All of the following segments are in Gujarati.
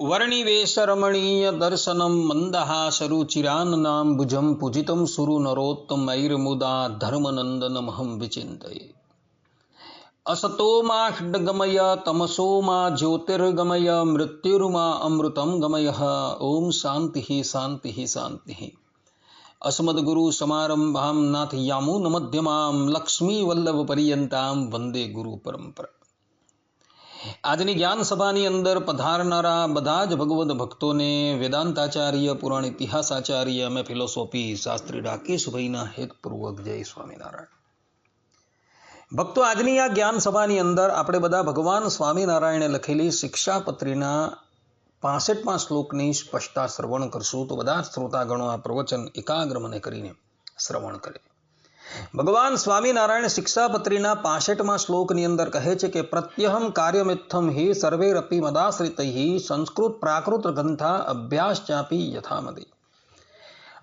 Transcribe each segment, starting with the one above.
વર્ણિવેશરમણીય દર્શનમ મંદહાસરુચિરાન્નામ ભુજમ પૂજિતમ સુરુ નરોત્તમૈર્મુદા ધર્મનંદનમહં વિચિંતયે અસતો માં ખડગમય તમસો મા જ્યોતિર્ગમય મૃત્યુર્મા અમૃતમ ગમય ઓમ શાંતિ શાંતિ શાંતિ અસ્મદગુરુ સમારંભામ નાથ યામૂન મધ્યમામ લક્ષ્મી પર્યંતામ વંદે ગુરુ પરંપરા આજની જ્ઞાન સભાની અંદર પધારનારા બધા જ ભગવદ્ ભક્તોને વેદાંતાચાર્ય, પુરાણ ઇતિહાસાચાર્ય અમે ફિલોસોફી શાસ્ત્રી રાકેશભાઈના હેતપૂર્વક જય સ્વામિનારાયણ. ભક્તો, આજની આ જ્ઞાન સભાની અંદર આપણે બધા ભગવાન સ્વામિનારાયણે લખેલી શિક્ષાપત્રીના પાસઠમાં શ્લોકની સ્પષ્ટતા શ્રવણ કરશું. તો બધા શ્રોતાગણો આ પ્રવચન એકાગ્ર મને કરીને શ્રવણ કરે. ભગવાન સ્વામિનારાયણ શિક્ષાપત્રીના પાસઠમાં શ્લોકની અંદર કહે છે કે, પ્રત્યહમ કાર્યમિથમ હિ સર્વેરપી મદાશ્રિત સંસ્કૃત પ્રાકૃત ગ્રંથા અભ્યાસ ચાપી યથામદી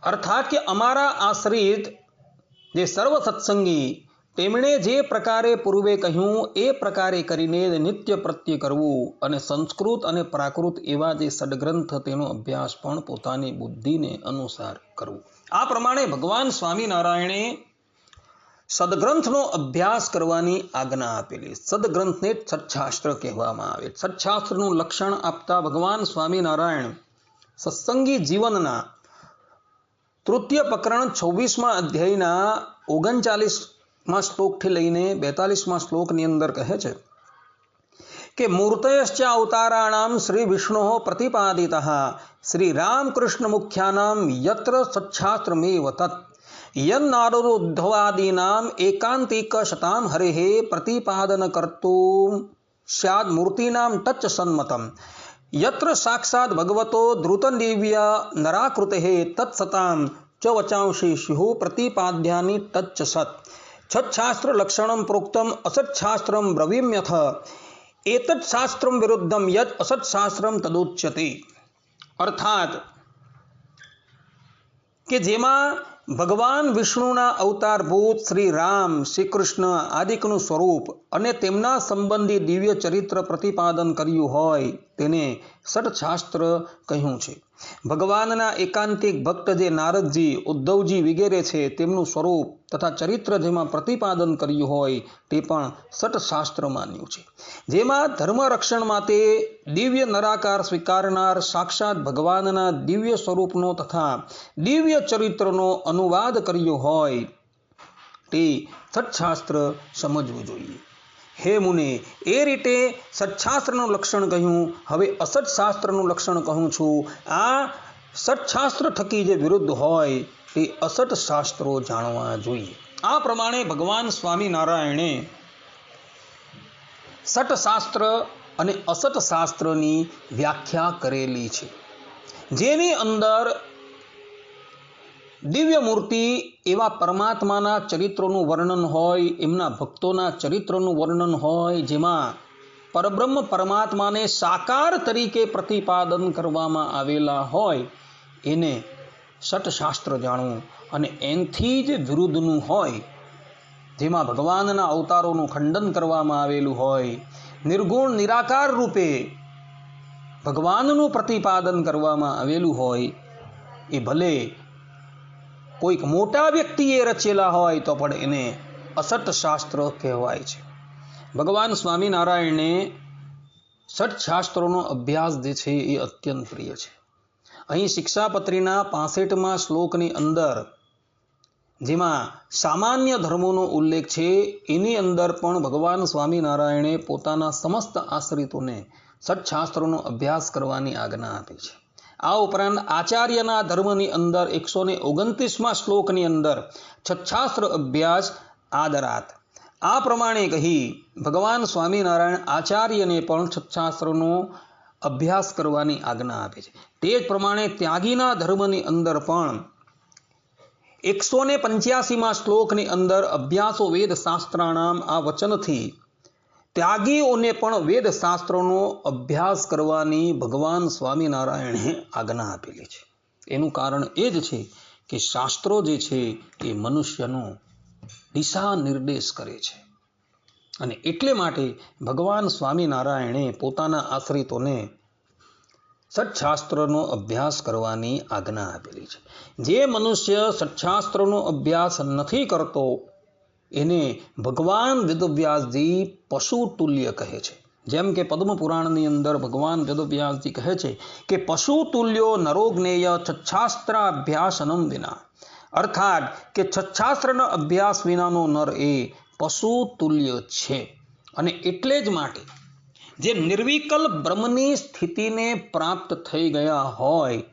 અર્થાત કે અમારા આશ્રિત જે સર્વ સત્સંગી, તેમણે જે પ્રકારે પૂર્વે કહ્યું, એ પ્રકારે કરીને નિત્ય પ્રત્યે કરવું અને સંસ્કૃત અને પ્રાકૃત એવા જે સદગ્રંથ તેનો અભ્યાસ પણ પોતાની બુદ્ધિને અનુસાર કરવું. આ પ્રમાણે ભગવાન સ્વામિનારાયણે સદગ્રંથનો અભ્યાસ કરવાની આજ્ઞા આપેલી. સદગ્રંથને સચ્છાસ્ત્ર કહેવામાં આવે. સચ્છાસ્ત્રનું લક્ષણ આપતા ભગવાન સ્વામિનારાયણ સત્સંગી જીવનના તૃતીય પ્રકરણ છવ્વીસમાં અધ્યાયના ઓગણચાલીસમાં શ્લોકથી લઈને બેતાલીસમાં શ્લોકની અંદર કહે છે કે મૂર્તયશ્ચ અવતારાણામ શ્રી વિષ્ણુ પ્રતિપાદિત. શ્રી રામકૃષ્ણ મુખ્યાનામ યત્ર સચ્છાસ્ત્રમેવ તत् यन नारुद्धवादीनाम एकांतिकशताम हरे हे प्रतिपादन कर्तुम स्याद मूर्तीनाम तच्च सन्मतम। यत्र साक्षात भगवतो द्रुतदिव्या नराकृते तत्सताम च वचांशी स्यु प्रतिपाद्यानि तच्च सत्। छच्छास्त्र लक्षणं प्रोक्तम असत्शास्त्रं ब्रवीम्यथ एतत्शास्त्रं विरुद्धम यत् असत्शास्त्रं तदुच्यते। अर्थात के जेमा ભગવાન વિષ્ણુના અવતારભૂત શ્રી રામ શ્રી કૃષ્ણ આદિકનું સ્વરૂપ અને તેમના સંબંધી દિવ્ય ચરિત્ર પ્રતિપાદન કર્યું હોય તેને ષટશાસ્ત્ર કહ્યું છે. ભગવાનના એકાંતિક ભક્ત જે નારદજી, ઉદ્ધવજી વગેરે છે તેમનું સ્વરૂપ તથા ચરિત્ર જેમાં પ્રતિપાદન કર્યું હોય તે પણ ષટશાસ્ત્ર માન્યું છે. જેમાં ધર્મ રક્ષણ માટે દિવ્ય નરાકાર સ્વીકારનાર સાક્ષાત ભગવાનના દિવ્ય સ્વરૂપનો તથા દિવ્ય ચરિત્રનો અનુવાદ કર્યો હોય તે સત્શાસ્ત્ર સમજવું જોઈએ. હે મુને, એ રીતે સત્શાસ્ત્રનું લક્ષણ કહ્યું, હવે અસત્શાસ્ત્રનું લક્ષણ કહું છું. આ સત્શાસ્ત્ર થકી જે વિરુદ્ધ હોય, તે અસત શાસ્ત્રો જાણવા જોઈએ. આ પ્રમાણે ભગવાન સ્વામિનારાયણે સટશાસ્ત્ર અને અસત શાસ્ત્રની વ્યાખ્યા કરેલી છે. જેની અંદર દિવ્ય મૂર્તિ એવા પરમાત્માના ચરિત્રોનું વર્ણન હોય, એમના ભક્તોના ચરિત્રનું વર્ણન હોય, જેમાં પરબ્રહ્મ પરમાત્માને સાકાર તરીકે પ્રતિપાદન કરવામાં આવેલા હોય, એને શટશાસ્ત્ર જાણવું અને એનથી જ વિરુદ્ધનું હોય, જેમાં ભગવાનના અવતારોનું ખંડન કરવામાં આવેલું હોય, નિર્ગુણ નિરાકાર રૂપે ભગવાનનું પ્રતિપાદન કરવામાં આવેલું હોય, એ ભલે કોઈક મોટા વ્યક્તિએ રચેલા હોય તો પણ એને અસટ શાસ્ત્ર કહેવાય છે. ભગવાન સ્વામિનારાયણને સટશાસ્ત્રોનો અભ્યાસ જે છે એ અત્યંત પ્રિય છે. અહીં શિક્ષાપત્રીના પાસઠમાં શ્લોકની અંદર જેમાં સામાન્ય ધર્મોનો ઉલ્લેખ છે, એની અંદર પણ ભગવાન સ્વામિનારાયણે પોતાના સમસ્ત આશ્રિતોને સટશાસ્ત્રોનો અભ્યાસ કરવાની આજ્ઞા આપી છે. આ ઉપરાંત આચાર્યના ધર્મની અંદર એકસો ને ઓગણત્રીસમાં શ્લોકની અંદર છચ્છાસ્ત્ર અભ્યાસ આદરાત. આ પ્રમાણે કહી ભગવાન સ્વામિનારાયણ આચાર્યને પણ છચ્છાસ્ત્રનો અભ્યાસ કરવાની આજ્ઞા આપે છે. તે જ પ્રમાણે ત્યાગીના ધર્મની અંદર પણ એકસો ને પંચ્યાસીમાં શ્લોકની અંદર અભ્યાસો વેદ શાસ્ત્રાણામ આ વચનથી ત્યાગીઓને પણ વેદ શાસ્ત્રોનો અભ્યાસ કરવાની ભગવાન સ્વામિનારાયણે આજ્ઞા આપેલી છે. એનું કારણ એ જ છે કે શાસ્ત્રો જે છે એ મનુષ્યનો દિશા નિર્દેશ કરે છે. અને એટલે માટે ભગવાન સ્વામિનારાયણે પોતાના આશ્રિતોને સટશાસ્ત્રનો અભ્યાસ કરવાની આજ્ઞા આપેલી છે. જે મનુષ્ય સટશાસ્ત્રનો અભ્યાસ નથી કરતો એને ભગવાન વેદવ્યાસજી પશુ તુલ્ય કહે છે. જેમ કે પદ્મ પુરાણની અંદર ભગવાન વેદવ્યાસજી કહે છે કે પશુ તુલ્યો નરોગ્નેય છચ્છાસ્ત્રાભ્યાસનમ વિના. અર્થાત કે છચ્છાસ્ત્રના અભ્યાસ વિનાનો નર એ પશુ તુલ્ય છે. અને એટલે જ માટે જે નિર્વિકલ બ્રહ્મની સ્થિતિને પ્રાપ્ત થઈ ગયા હોય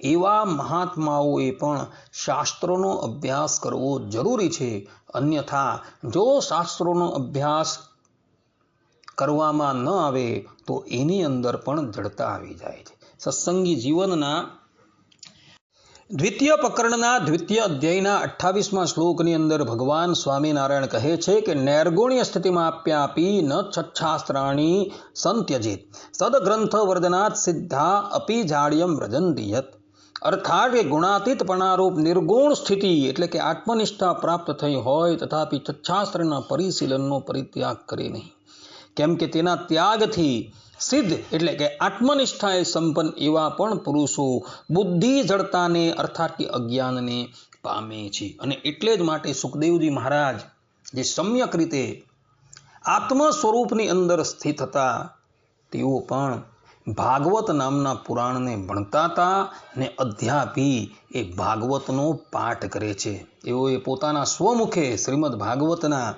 એવા મહાત્માઓએ પણ શાસ્ત્રોનો અભ્યાસ કરવો જરૂરી છે. અન્યથા, જો શાસ્ત્રોનો અભ્યાસ કરવામાં ન આવે, તો એની અંદર પણ જડતા આવી જાય છે. સત્સંગી જીવનના દ્વિતીય પ્રકરણના દ્વિતીય અધ્યાયના અઠ્ઠાવીસમાં શ્લોકની અંદર ભગવાન સ્વામિનારાયણ કહે છે કે, નૈર્ગુણ્ય સ્થિતિમાં આપ્યાપી ન છચ્છાસ્ત્રાણી સંત્યજિત. સદગ્રંથ વર્ધનાત સિદ્ધા અપી જાડ્યમ વ્રજન યત. અર્થાત કે ગુણાતીતપણારૂપ નિર્ગુણ સ્થિતિ એટલે કે આત્મનિષ્ઠા પ્રાપ્ત થઈ હોય તથાપી તચ્છાસ્ત્રના પરિશીલનનો પરિત્યાગ કરે નહીં. કેમ કે તેના ત્યાગથી સિદ્ધ એટલે કે આત્મનિષ્ઠાએ સંપન્ન એવા પણ પુરુષો બુદ્ધિ જડતાને અર્થાત કે અજ્ઞાનને પામે છે. અને એટલે જ માટે સુખદેવજી મહારાજ જે સમ્યક રીતે આત્મ સ્વરૂપની અંદર સ્થિત હતા, તેઓ પણ ભાગવત નામના પુરાણને ભણતા હતા ને અધ્યાપી એ ભાગવતનો પાઠ કરે છે. એઓએ પોતાના સ્વમુખે શ્રીમદ ભાગવતના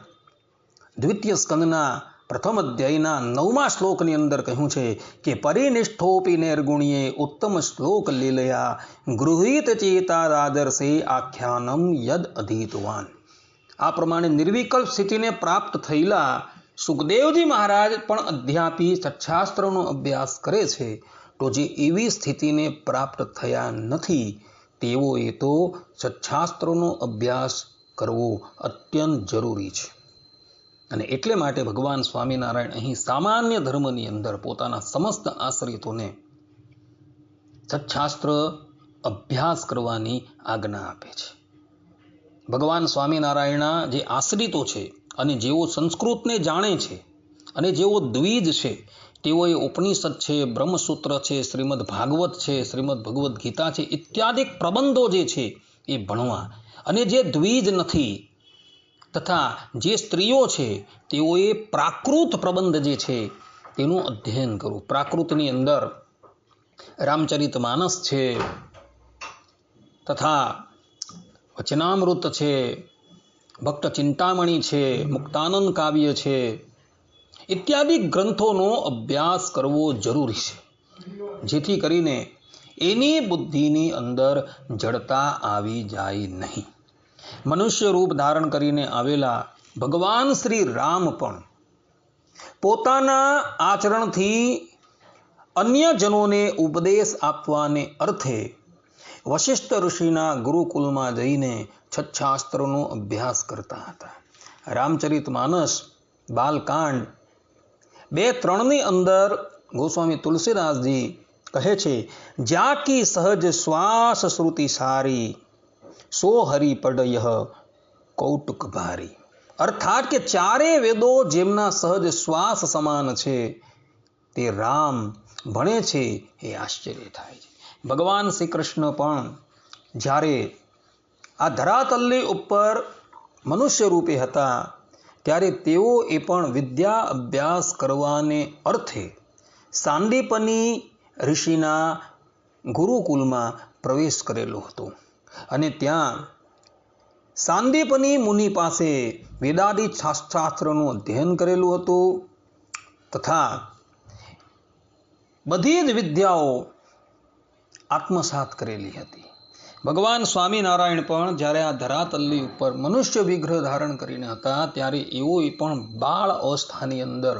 દ્વિતીય સ્કંદના પ્રથમ અધ્યાયના નવમા શ્લોકની અંદર કહ્યું છે કે, પરિનિષ્ઠોપી નિર્ગુણ્યે ઉત્તમ શ્લોક લીલયા ગૃહિત ચેતા આદર્શે આખ્યાનમ યદ અધીતવાન. આ પ્રમાણે નિર્વિકલ્પ સ્થિતિને પ્રાપ્ત થયેલા સુખદેવજી મહારાજ પણ અધ્યાપી સચ્છાસ્ત્રનો અભ્યાસ કરે છે તો જે એવી સ્થિતિને પ્રાપ્ત થયા નથી, તેઓએ તો સચ્છાસ્ત્રોનો અભ્યાસ કરવો અત્યંત જરૂરી છે. અને એટલે માટે ભગવાન સ્વામિનારાયણ અહીં સામાન્ય ધર્મની અંદર પોતાના સમસ્ત આશ્રિતોને સચ્છાસ્ત્ર અભ્યાસ કરવાની આજ્ઞા આપે છે. ભગવાન સ્વામિનારાયણના જે આશ્રિતો છે અને જેઓ સંસ્કૃતને જાણે છે અને જેઓ દ્વિજ છે, તેઓએ ઉપનિષદ છે, બ્રહ્મસૂત્ર છે, શ્રીમદ ભાગવત છે, શ્રીમદ ભગવદ્ ગીતા છે, ઇત્યાદિક પ્રબંધો જે છે એ ભણવા. અને જે દ્વિજ નથી તથા જે સ્ત્રીઓ છે, તેઓએ પ્રાકૃત પ્રબંધ જે છે તેનું અધ્યયન કરવું. પ્રાકૃતની અંદર રામચરિત માનસ છે તથા વચનામૃત છે ભક્ત ચિંતામણી છે, મુક્તાનંદ કાવ્ય છે. ઇત્યાદિ ગ્રંથોનો અભ્યાસ કરવો જરૂરી છે. જેથી કરીને એની બુદ્ધિની અંદર જડતા આવી જાય નહીં. મનુષ્ય રૂપ ધારણ કરીને આવેલા ભગવાન શ્રી રામ પણ પોતાના આચરણથી અન્ય જનોને ઉપદેશ આપવાને અર્થે વશિષ્ઠ ઋષિના ગુરુકુલમાં જઈને છચ્છાસ્ત્રોનો અભ્યાસ કરતા હતા. રામચરિત માનસ, બાલકાંડ. બે ત્રણની અંદર ગોસ્વામી તુલસીદાસજી કહે છે, જાકી સહજ શ્વાસ શ્રુતિ સારી, સો હરિ પડય કૌટુક ભારી. અર્થાત કે ચારે વેદો જેમના સહજ શ્વાસ સમાન છે, તે રામ ભણે છે, એ આશ્ચર્ય થાય છે. ભગવાન શ્રી કૃષ્ણ પણ જ્યારે આ ધરાતલની ઉપર મનુષ્ય રૂપે હતા. ત્યારે તેઓ એ પણ વિદ્યા અભ્યાસ કરવાને અર્થે સાંદીપની ઋષિના ગુરુકુલમાં પ્રવેશ કરેલો હતો. અને ત્યાં સાંદીપની મુનિ પાસે વેદાદિ શાસ્ત્રનું અધ્યયન કરેલું હતું તથા બધી જ વિદ્યાઓ આત્મસાત કરેલી હતી. ભગવાન સ્વામિનારાયણ પણ જ્યારે આ ધરાતલ્લી ઉપર મનુષ્ય વિગ્રહ ધારણ કરીને હતા, ત્યારે એઓએ પણ બાળ અવસ્થાની અંદર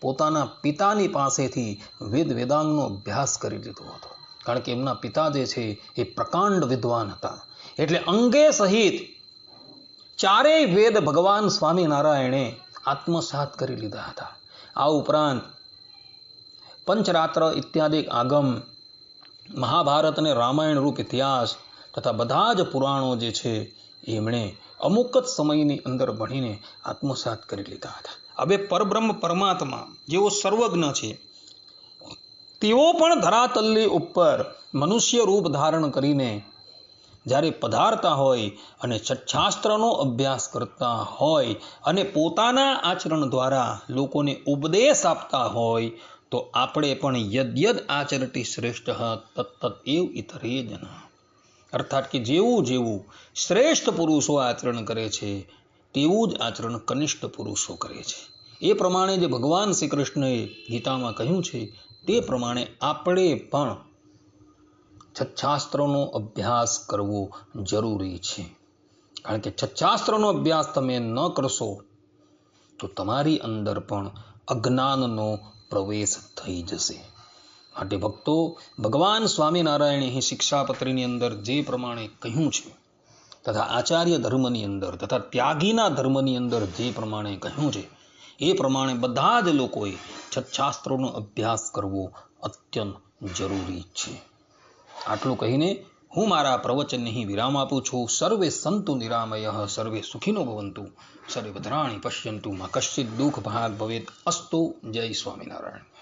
પોતાના પિતાની પાસેથી વેદ વેદાંગનો અભ્યાસ કરી લીધો હતો. કારણ કે એમના પિતા જે છે એ પ્રકાંડ વિદ્વાન હતા. એટલે અંગે સહિત ચારેય વેદ ભગવાન સ્વામિનારાયણે આત્મસાત કરી લીધા હતા. આ ઉપરાંત પંચરાત્ર ઇત્યાદિ આગમ, મહાભારત અને રામાયણ રૂપ ઇતિહાસ તથા બધા જ પુરાણો જે છે, એમણે અમુક જ સમયની અંદર ભણીને આત્મસાત કરી લીધા હતા. હવે પરબ્રહ્મ પરમાત્મા, જેઓ સર્વજ્ઞ છે, તેઓ પણ ધરાતલ્લી ઉપર મનુષ્ય રૂપ ધારણ કરીને જ્યારે પધારતા હોય અને છઠ્ઠાસ્ત્રનો અભ્યાસ કરતા હોય અને પોતાના આચરણ દ્વારા લોકોને ઉપદેશ આપતા હોય, તો આપણે પણ યદ્યદ આચરતી શ્રેષ્ઠ તત્તત એવ ઇતરે જન અર્થાત કે જેવું જેવું શ્રેષ્ઠ પુરુષો આચરણ કરે છે, તેવું જ આચરણ કનિષ્ઠ પુરુષો કરે છે. એ પ્રમાણે જે ભગવાન શ્રી કૃષ્ણએ ગીતામાં કહ્યું છે, તે પ્રમાણે આપણે પણ છચ્છાસ્ત્રનો અભ્યાસ કરવો જરૂરી છે. કારણ કે છચ્છાસ્ત્રનો અભ્યાસ તમે ન કરશો, તો તમારી અંદર પણ અજ્ઞાનનો પ્રવેશ થઈ જશે. માટે ભક્તો, ભગવાન સ્વામિનારાયણે અહીં શિક્ષાપત્રીની અંદર જે પ્રમાણે કહ્યું છે, તથા આચાર્ય ધર્મની અંદર તથા ત્યાગીના ધર્મની અંદર જે પ્રમાણે કહ્યું છે, એ પ્રમાણે બધા જ લોકોએ છચ્છાસ્ત્રોનો અભ્યાસ કરવો અત્યંત જરૂરી છે. આટલું કહીને હું મારા પ્રવચનને અહીં વિરામ આપું છું. સર્વે સંતુ નિરામય, સર્વે સુખીનો ભવંતુ, સર્વે ભદ્રાણી પશ્યંતુ, માં કશ્ચિત દુઃખ ભાગ ભવેત અસ્તુ. જય સ્વામિનારાયણ.